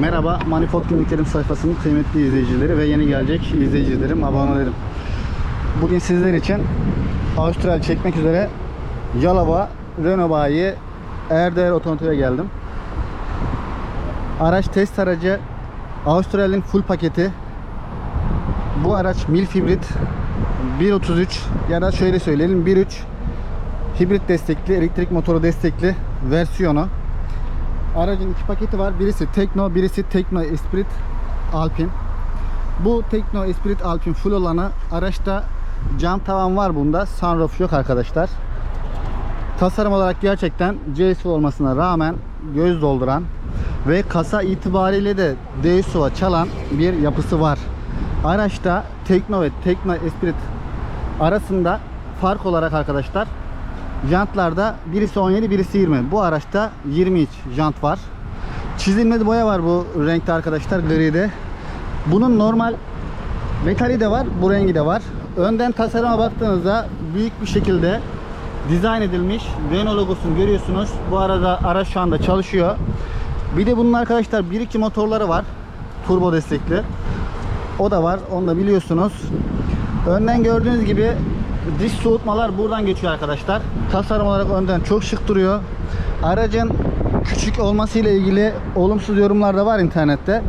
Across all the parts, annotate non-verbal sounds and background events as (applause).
Merhaba, Manifold Kliniklerim sayfasının kıymetli izleyicileri ve yeni gelecek izleyicilerim, abonelerim. Bugün sizler için Avustral çekmek üzere Yalova Renault Bayi Erdeğer Otomotiv'e geldim. Araç test aracı Avustral'in full paketi. Bu araç milf hibrit 1.33 ya da şöyle söyleyelim 1.3 hibrit destekli, elektrik motoru destekli versiyonu. Aracın iki paketi var. Birisi Tekno, birisi Tekno Esprit Alpine. Bu Tekno Esprit Alpine full olanı araçta cam tavan var bunda. Sunroof yok arkadaşlar. Tasarım olarak gerçekten CSU olmasına rağmen göz dolduran ve kasa itibariyle de DSU'ya çalan bir yapısı var. Araçta Tekno ve Tekno Esprit arasında fark olarak arkadaşlar Jantlarda birisi 17 birisi 20. Bu araçta 20 inç jant var. Çizilmedi boya var bu renkte arkadaşlar gride. Bunun normal metali de var, bu rengi de var. Önden tasarıma baktığınızda büyük bir şekilde dizayn edilmiş Renault logosunu görüyorsunuz. Bu arada araç şu anda çalışıyor. Bir de bunun arkadaşlar 1.2 motorları var. Turbo destekli. O da var. Onu da biliyorsunuz. Önden gördüğünüz gibi diş soğutmalar buradan geçiyor arkadaşlar. Tasarım olarak önden çok şık duruyor. Aracın küçük olmasıyla ilgili olumsuz yorumlar da var internette.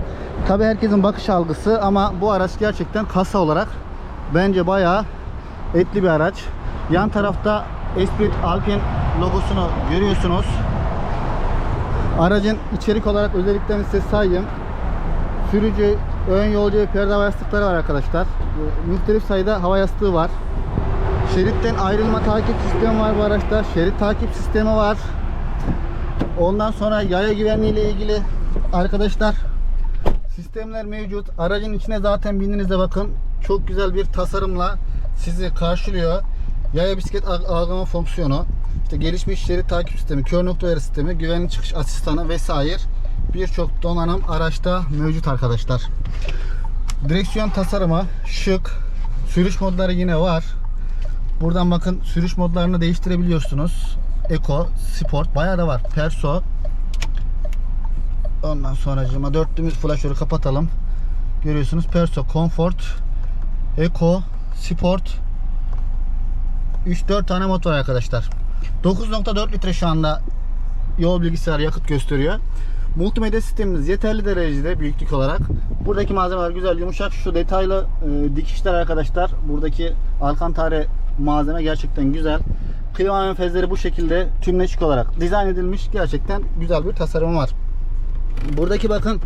Tabi herkesin bakış algısı ama bu araç gerçekten kasa olarak bence bayağı etli bir araç. Yan tarafta Esprit Alpine logosunu görüyorsunuz. Aracın içerik olarak özelliklerini size sayayım. Sürücü, ön yolcu ve perde hava yastıkları var arkadaşlar. Ee, Muhtelif sayıda hava yastığı var. Şeritten ayrılma takip sistemi var bu araçta. Şerit takip sistemi var. Ondan sonra yaya güvenliği ile ilgili arkadaşlar sistemler mevcut. Aracın içine zaten bindiğinizde bakın çok güzel bir tasarımla sizi karşılıyor. Yaya bisiklet al- algılama fonksiyonu, işte gelişmiş şerit takip sistemi, kör nokta uyarı sistemi, güvenli çıkış asistanı vesaire birçok donanım araçta mevcut arkadaşlar. Direksiyon tasarımı şık. Sürüş modları yine var. Buradan bakın sürüş modlarını değiştirebiliyorsunuz. Eco, Sport bayağı da var. Perso. Ondan sonra cıma dörtlüğümüz flaşörü kapatalım. Görüyorsunuz Perso, Comfort, Eco, Sport 3-4 tane motor arkadaşlar. 9.4 litre şu anda yol bilgisayar yakıt gösteriyor. Multimedya sistemimiz yeterli derecede büyüklük olarak. Buradaki malzemeler güzel yumuşak. Şu detaylı e, dikişler arkadaşlar. Buradaki alkantare malzeme gerçekten güzel. Klima menfezleri bu şekilde tümleçik olarak dizayn edilmiş. Gerçekten güzel bir tasarımı var. Buradaki bakın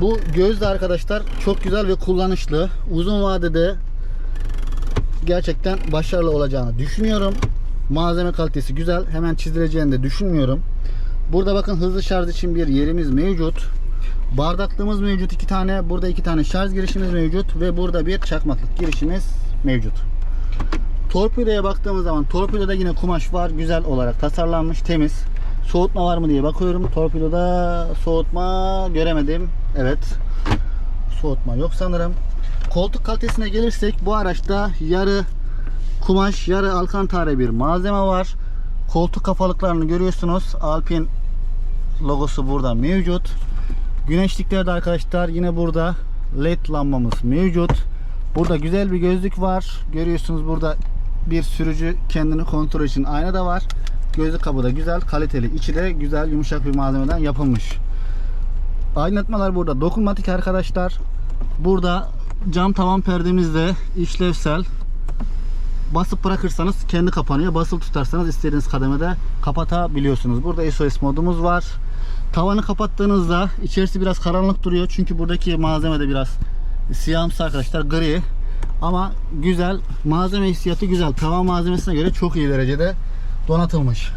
bu göz de arkadaşlar çok güzel ve kullanışlı. Uzun vadede gerçekten başarılı olacağını düşünüyorum. Malzeme kalitesi güzel. Hemen çizileceğini de düşünmüyorum. Burada bakın hızlı şarj için bir yerimiz mevcut. Bardaklığımız mevcut iki tane. Burada iki tane şarj girişimiz mevcut. Ve burada bir çakmaklık girişimiz mevcut. Torpidoya baktığımız zaman torpidoda yine kumaş var. Güzel olarak tasarlanmış. Temiz. Soğutma var mı diye bakıyorum. Torpidoda soğutma göremedim. Evet. Soğutma yok sanırım. Koltuk kalitesine gelirsek bu araçta yarı kumaş, yarı alkantare bir malzeme var. Koltuk kafalıklarını görüyorsunuz. Alpine logosu burada mevcut. Güneşlikler de arkadaşlar yine burada led lambamız mevcut. Burada güzel bir gözlük var. Görüyorsunuz burada bir sürücü kendini kontrol için ayna da var. Gözlük kabı da güzel, kaliteli. İçi de güzel, yumuşak bir malzemeden yapılmış. Aydınlatmalar burada dokunmatik arkadaşlar. Burada cam tavan perdemiz de işlevsel. Basıp bırakırsanız kendi kapanıyor. Basılı tutarsanız istediğiniz kademede kapatabiliyorsunuz. Burada SOS modumuz var. Tavanı kapattığınızda içerisi biraz karanlık duruyor. Çünkü buradaki malzeme de biraz siyahımsı arkadaşlar gri. Ama güzel. Malzeme hissiyatı güzel. Tavan malzemesine göre çok iyi derecede donatılmış.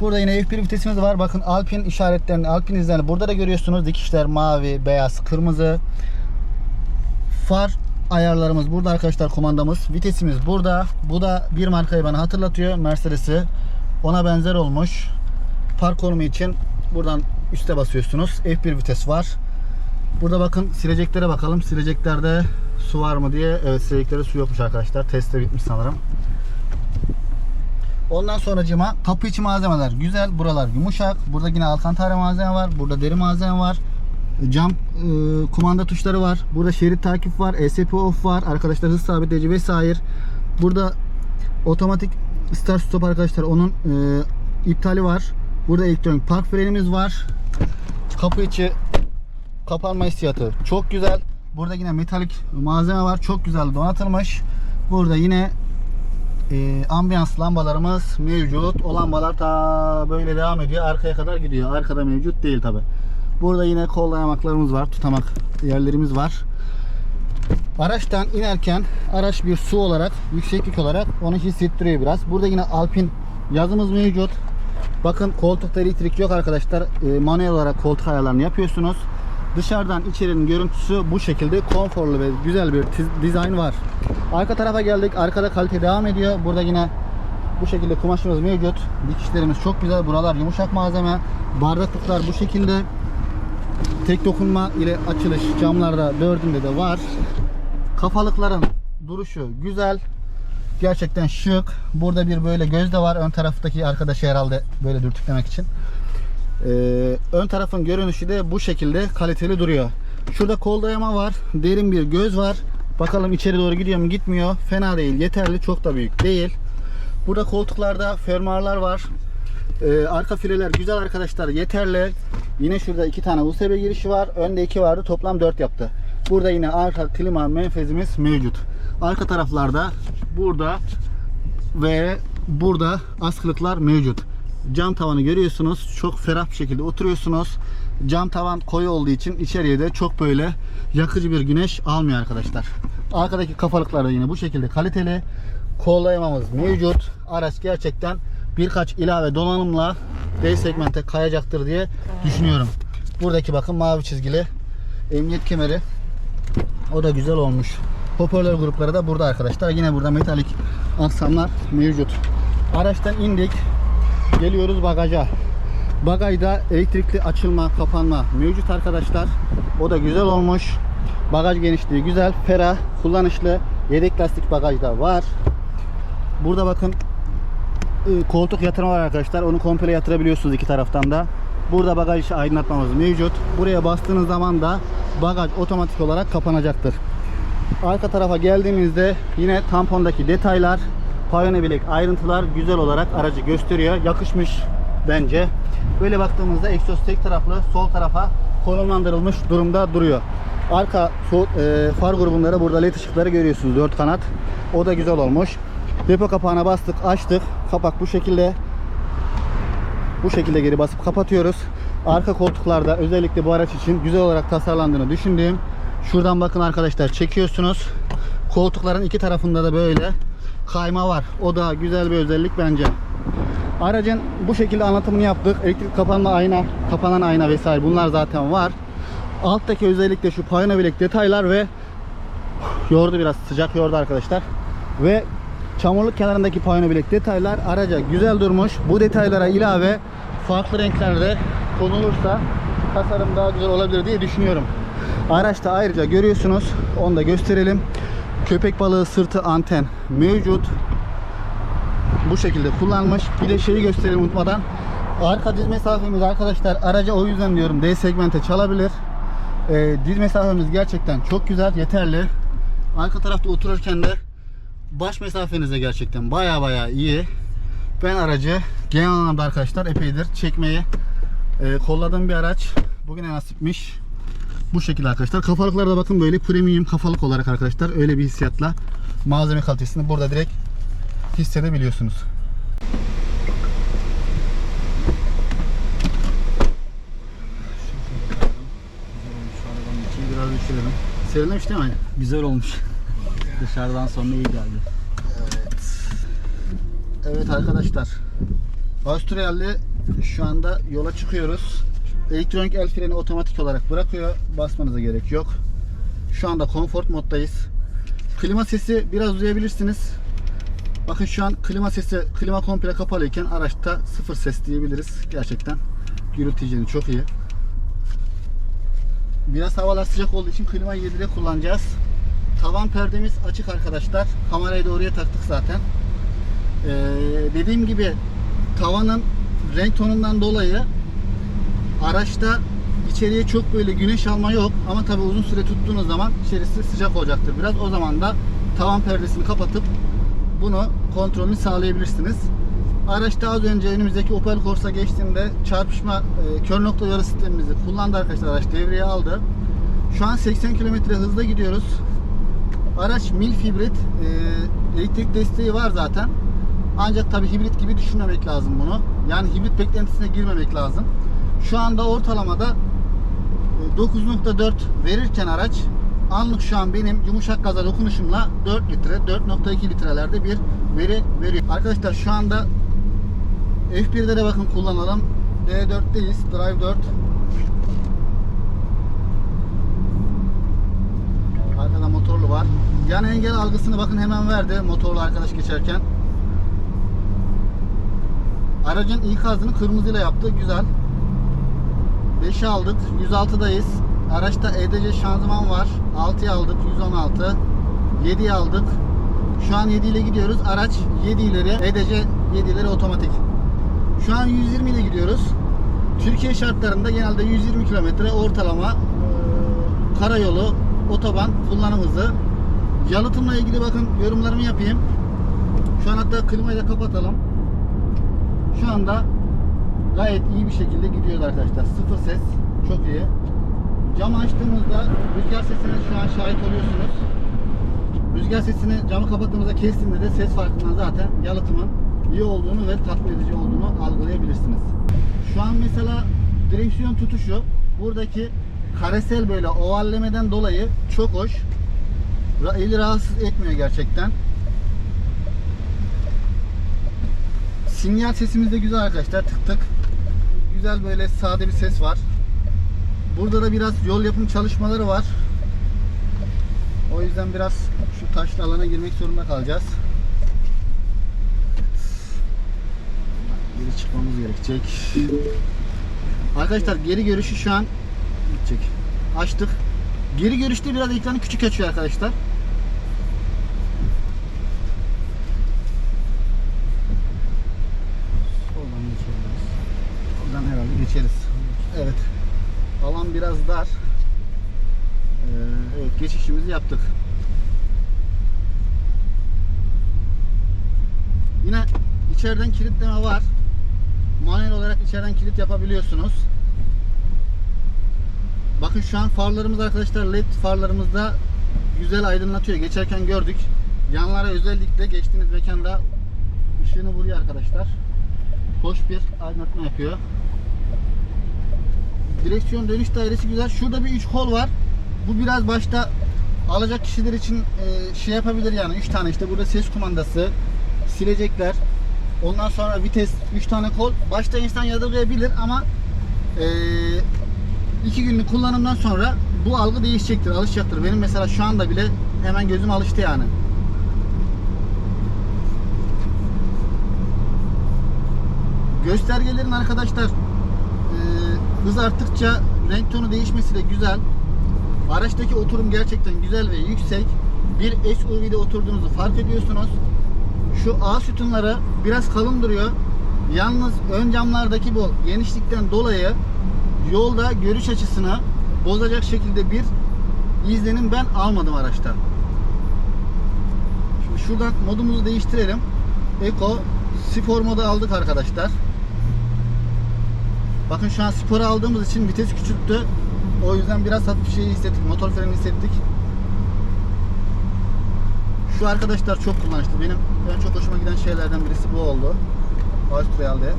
Burada yine F1 vitesimiz var. Bakın Alpine işaretlerini, Alpine izlerini burada da görüyorsunuz. Dikişler mavi, beyaz, kırmızı. Far ayarlarımız burada arkadaşlar kumandamız. Vitesimiz burada. Bu da bir markayı bana hatırlatıyor. Mercedes'i. Ona benzer olmuş. Park konumu için buradan üste basıyorsunuz. F1 vites var. Burada bakın sileceklere bakalım. Sileceklerde su var mı diye. Evet sileceklerde su yokmuş arkadaşlar. Teste bitmiş sanırım. Ondan sonra cima kapı içi malzemeler güzel. Buralar yumuşak. Burada yine alkantara malzeme var. Burada deri malzeme var. Cam e, kumanda tuşları var. Burada şerit takip var. ESP off var. Arkadaşlar hız sabitleyici vesaire. Burada otomatik start stop arkadaşlar. Onun e, iptali var. Burada elektronik park frenimiz var. Kapı içi kapanma hissiyatı çok güzel. Burada yine metalik malzeme var. Çok güzel donatılmış. Burada yine e, ambiyans lambalarımız mevcut. O lambalar ta böyle devam ediyor. Arkaya kadar gidiyor. Arkada mevcut değil tabi. Burada yine kol dayamaklarımız var. Tutamak yerlerimiz var. Araçtan inerken araç bir su olarak, yükseklik olarak onu hissettiriyor biraz. Burada yine Alpin yazımız mevcut. Bakın koltukta elektrik yok arkadaşlar. E, manuel olarak koltuk ayarlarını yapıyorsunuz. Dışarıdan içerinin görüntüsü bu şekilde konforlu ve güzel bir dizayn var. Arka tarafa geldik. Arkada kalite devam ediyor. Burada yine bu şekilde kumaşımız mevcut. Dikişlerimiz çok güzel. Buralar yumuşak malzeme. Bardaklıklar bu şekilde. Tek dokunma ile açılış camlarda dördünde de var. Kafalıkların duruşu güzel. Gerçekten şık. Burada bir böyle göz de var. Ön taraftaki arkadaşı herhalde böyle dürtüklemek için. Ee, ön tarafın görünüşü de bu şekilde kaliteli duruyor. Şurada kol dayama var. Derin bir göz var. Bakalım içeri doğru gidiyor mu gitmiyor. Fena değil. Yeterli. Çok da büyük değil. Burada koltuklarda fermuarlar var. Ee, arka fileler güzel arkadaşlar. Yeterli. Yine şurada iki tane USB girişi var. Önde iki vardı. Toplam 4 yaptı. Burada yine arka klima menfezimiz mevcut. Arka taraflarda burada ve burada askılıklar mevcut. Cam tavanı görüyorsunuz. Çok ferah bir şekilde oturuyorsunuz. Cam tavan koyu olduğu için içeriye de çok böyle yakıcı bir güneş almıyor arkadaşlar. Arkadaki kafalıklar da yine bu şekilde kaliteli. Kollayamamız mevcut. Araç gerçekten birkaç ilave donanımla D segmente kayacaktır diye düşünüyorum. Buradaki bakın mavi çizgili emniyet kemeri o da güzel olmuş. Hoparlör grupları da burada arkadaşlar. Yine burada metalik aksamlar mevcut. Araçtan indik. Geliyoruz bagaja. Bagajda elektrikli açılma, kapanma mevcut arkadaşlar. O da güzel olmuş. Bagaj genişliği güzel, ferah, kullanışlı. Yedek lastik bagajda var. Burada bakın e, koltuk yatırma var arkadaşlar. Onu komple yatırabiliyorsunuz iki taraftan da. Burada bagaj aydınlatmamız mevcut. Buraya bastığınız zaman da bagaj otomatik olarak kapanacaktır. Arka tarafa geldiğimizde yine tampondaki detaylar, payone bilek ayrıntılar güzel olarak aracı gösteriyor. Yakışmış bence. Böyle baktığımızda egzoz tek taraflı sol tarafa konumlandırılmış durumda duruyor. Arka sol, e, far grubunda da burada led ışıkları görüyorsunuz. 4 kanat. O da güzel olmuş. Depo kapağına bastık, açtık. Kapak bu şekilde. Bu şekilde geri basıp kapatıyoruz. Arka koltuklarda özellikle bu araç için güzel olarak tasarlandığını düşündüğüm şuradan bakın arkadaşlar çekiyorsunuz. Koltukların iki tarafında da böyle kayma var. O da güzel bir özellik bence. Aracın bu şekilde anlatımını yaptık. Elektrik kapanma ayna, kapanan ayna vesaire bunlar zaten var. Alttaki özellikle şu payına bilek detaylar ve yordu biraz sıcak yordu arkadaşlar. Ve çamurluk kenarındaki payına bilek detaylar araca güzel durmuş. Bu detaylara ilave farklı renklerde konulursa tasarım daha güzel olabilir diye düşünüyorum. Araçta ayrıca görüyorsunuz. Onu da gösterelim. Köpek balığı sırtı anten mevcut. Bu şekilde kullanmış. Bir de şeyi gösterelim unutmadan. Arka diz mesafemiz arkadaşlar araca o yüzden diyorum D segmente çalabilir. Ee, diz mesafemiz gerçekten çok güzel, yeterli. Arka tarafta otururken de baş mesafeniz de gerçekten baya baya iyi. Ben aracı genel anlamda arkadaşlar epeydir çekmeyi e, kolladığım bir araç. Bugüne nasipmiş. Bu şekilde arkadaşlar. Kafalıklara da bakın böyle premium kafalık olarak arkadaşlar öyle bir hissiyatla malzeme kalitesini burada direkt hissedebiliyorsunuz. Biraz düşürelim. Serinlemiş değil mi? Güzel olmuş. (laughs) Dışarıdan sonra iyi geldi. Evet arkadaşlar. Avustralya'lı şu anda yola çıkıyoruz. Elektronik el freni otomatik olarak bırakıyor. Basmanıza gerek yok. Şu anda konfor moddayız. Klima sesi biraz duyabilirsiniz. Bakın şu an klima sesi, klima komple kapalıyken araçta sıfır ses diyebiliriz. Gerçekten gürültü çok iyi. Biraz havalar sıcak olduğu için klimayı 7'de kullanacağız. Tavan perdemiz açık arkadaşlar. Kamerayı da oraya taktık zaten. Ee, dediğim gibi tavanın renk tonundan dolayı araçta içeriye çok böyle güneş alma yok ama tabi uzun süre tuttuğunuz zaman içerisi sıcak olacaktır biraz. O zaman da tavan perdesini kapatıp bunu kontrolünü sağlayabilirsiniz. Araçta az önce önümüzdeki Opel Corsa geçtiğinde çarpışma e, kör nokta uyarı sistemimizi kullandı arkadaşlar. Araç devreye aldı. Şu an 80 km hızla gidiyoruz. Araç mil hibrit. e, elektrik desteği var zaten. Ancak tabi hibrit gibi düşünmemek lazım bunu. Yani hibrit beklentisine girmemek lazım. Şu anda ortalamada e, 9.4 verirken araç anlık şu an benim yumuşak gaza dokunuşumla 4 litre 4.2 litrelerde bir veri veriyor. Arkadaşlar şu anda F1'de de bakın kullanalım. D4'teyiz. Drive 4. Arkada motorlu var. Yan engel algısını bakın hemen verdi motorlu arkadaş geçerken. Aracın ilk hızını kırmızıyla yaptı. Güzel. 5'i aldık. 106'dayız. Araçta EDC şanzıman var. 6'yı aldık. 116. 7'yi aldık. Şu an 7 ile gidiyoruz. Araç 7 ileri. EDC 7 ileri otomatik. Şu an 120 ile gidiyoruz. Türkiye şartlarında genelde 120 kilometre ortalama karayolu, otoban kullanım hızı. Yalıtımla ilgili bakın yorumlarımı yapayım. Şu an hatta klimayı da kapatalım. Şu anda gayet iyi bir şekilde gidiyoruz arkadaşlar. Sıfır ses. Çok iyi. Camı açtığımızda rüzgar sesine şu an şahit oluyorsunuz. Rüzgar sesini camı kapattığımızda kestiğinde de ses farkından zaten yalıtımın iyi olduğunu ve tatmin edici olduğunu algılayabilirsiniz. Şu an mesela direksiyon tutuşu buradaki karesel böyle ovallemeden dolayı çok hoş. Eli rahatsız etmiyor gerçekten. Sinyal sesimiz de güzel arkadaşlar tık tık. Güzel böyle sade bir ses var. Burada da biraz yol yapım çalışmaları var. O yüzden biraz şu taşlı alana girmek zorunda kalacağız. Geri çıkmamız gerekecek. Arkadaşlar geri görüşü şu an gidecek. Açtık. Geri görüşte biraz ekranı küçük açıyor arkadaşlar. Soldan geçebiliriz. Oradan herhalde geçeriz. Evet. Alan biraz dar. Ee, evet geçişimizi yaptık. Yine içeriden kilitleme var. Manuel olarak içeriden kilit yapabiliyorsunuz. Bakın şu an farlarımız arkadaşlar led farlarımızda güzel aydınlatıyor. Geçerken gördük. Yanlara özellikle geçtiğiniz mekanda ışığını vuruyor arkadaşlar. Hoş bir aydınlatma yapıyor. Direksiyon dönüş dairesi güzel. Şurada bir üç kol var. Bu biraz başta alacak kişiler için e, şey yapabilir yani. Üç tane işte burada ses kumandası, silecekler. Ondan sonra vites, üç tane kol. Başta insan yadırgayabilir ama e, iki günlük kullanımdan sonra bu algı değişecektir, alışacaktır. Benim mesela şu anda bile hemen gözüm alıştı yani. Göstergelerin arkadaşlar e, hız arttıkça renk tonu değişmesi de güzel. Araçtaki oturum gerçekten güzel ve yüksek. Bir SUV'de oturduğunuzu fark ediyorsunuz. Şu A sütunları biraz kalın duruyor. Yalnız ön camlardaki bu genişlikten dolayı yolda görüş açısını bozacak şekilde bir izlenim ben almadım araçta. Şimdi şuradan modumuzu değiştirelim. Eco spor modu aldık arkadaşlar. Bakın şu an spora aldığımız için vites küçülttü. O yüzden biraz hafif şeyi hissettik. Motor freni hissettik. Şu arkadaşlar çok kullanışlı. Benim en çok hoşuma giden şeylerden birisi bu oldu. Austral'de.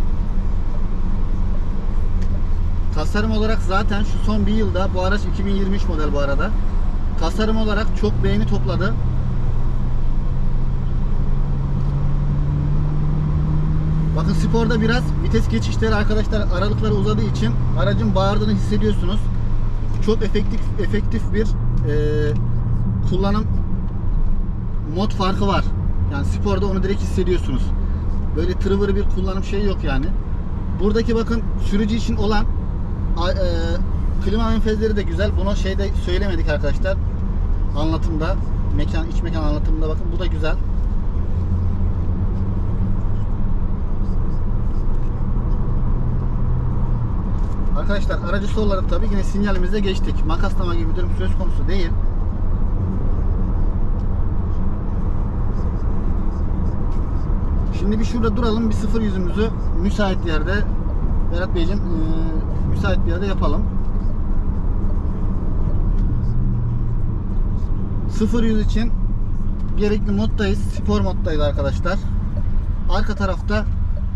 Tasarım olarak zaten şu son bir yılda bu araç 2023 model bu arada. Tasarım olarak çok beğeni topladı. Bakın sporda biraz vites geçişleri arkadaşlar aralıkları uzadığı için aracın bağırdığını hissediyorsunuz. Çok efektif efektif bir e, kullanım mod farkı var. Yani sporda onu direkt hissediyorsunuz. Böyle tırvırı bir kullanım şeyi yok yani. Buradaki bakın sürücü için olan e, klima menfezleri de güzel. Bunu şeyde söylemedik arkadaşlar. Anlatımda, mekan iç mekan anlatımında bakın bu da güzel. Arkadaşlar aracı solladık tabi yine sinyalimize geçtik. Makaslama gibi bir durum söz konusu değil. Şimdi bir şurada duralım. Bir sıfır yüzümüzü müsait yerde Berat Beyciğim e, müsait bir yerde yapalım. Sıfır yüz için gerekli moddayız. Spor moddayız arkadaşlar. Arka tarafta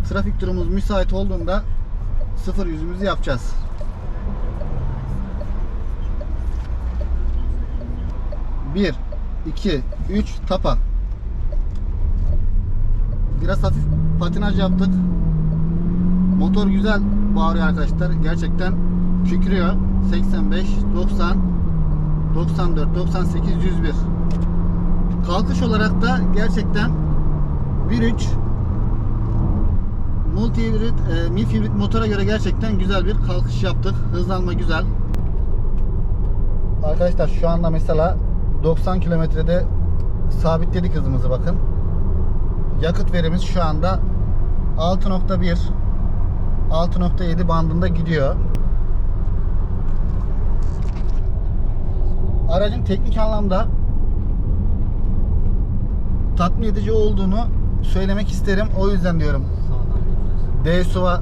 trafik durumumuz müsait olduğunda sıfır yüzümüzü yapacağız. Bir, iki, üç, tapa. Biraz hafif patinaj yaptık. Motor güzel bağırıyor arkadaşlar. Gerçekten kükrüyor. 85, 90, 94, 98, 101. Kalkış olarak da gerçekten 1.3 multi hibrit, e, milf hibrit motora göre gerçekten güzel bir kalkış yaptık. Hızlanma güzel. Arkadaşlar şu anda mesela 90 kilometrede sabitledik hızımızı bakın. Yakıt verimiz şu anda 6.1 6.7 bandında gidiyor. Aracın teknik anlamda tatmin edici olduğunu söylemek isterim. O yüzden diyorum DSUV'a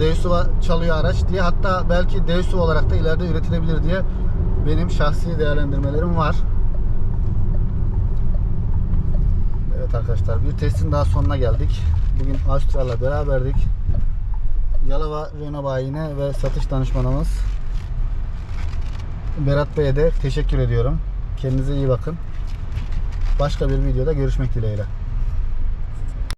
DSUV'a çalıyor araç diye hatta belki DSUV olarak da ileride üretilebilir diye benim şahsi değerlendirmelerim var. Evet arkadaşlar bir testin daha sonuna geldik. Bugün Avustralya'la beraberdik. Yalova Renault bayine ve satış danışmanımız Berat Bey'e de teşekkür ediyorum. Kendinize iyi bakın. Başka bir videoda görüşmek dileğiyle.